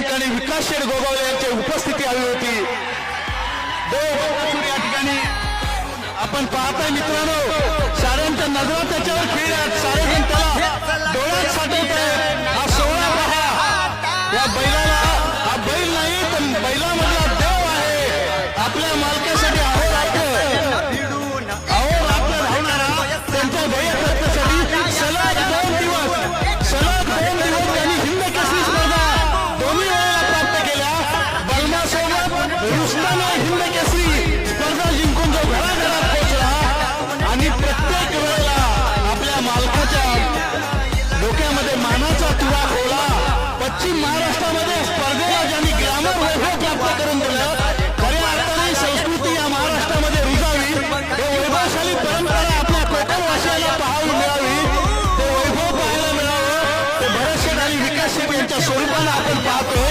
ठिकाणी विकास शेठ गोगावले यांची उपस्थिती हवी होती. देव हो, या ठिकाणी. आपण पाहताय मित्रांनो साऱ्यांच्या नजरा त्याच्यावर खेळल्यात सारेजण त्याला डोळ्यात साठवत आहेत. हा सोहळा पहा. या बैलाला हा बैल नाही पण बैलामधला देव आहे. आपल्या मालकासाठी अहो रात्र अहो रात्र धावणारा त्यांच्या ध्येयप्राप्तीसाठी कष्टाने हिंद केसरी स्पर्धा जिंकून जो घराघरात पोहोचला आणि प्रत्येक वेळेला आपल्या मालकाच्या डोक्यामध्ये मानाचा तुरा खोला. पश्चिम महाराष्ट्रामध्ये स्पर्धेला ज्यांनी ग्रामर वैभव प्राप्त करून दिलं खऱ्या अर्थाने संस्कृती या महाराष्ट्रामध्ये रुजावी. हे वैभवशाली परंपरा आपल्या कोकणवासियाला पाहावी मिळावी. ते वैभव पाहायला मिळावं. ते भरत आणि विकास शेठ यांच्या स्वरूपाला आपण पाहतो.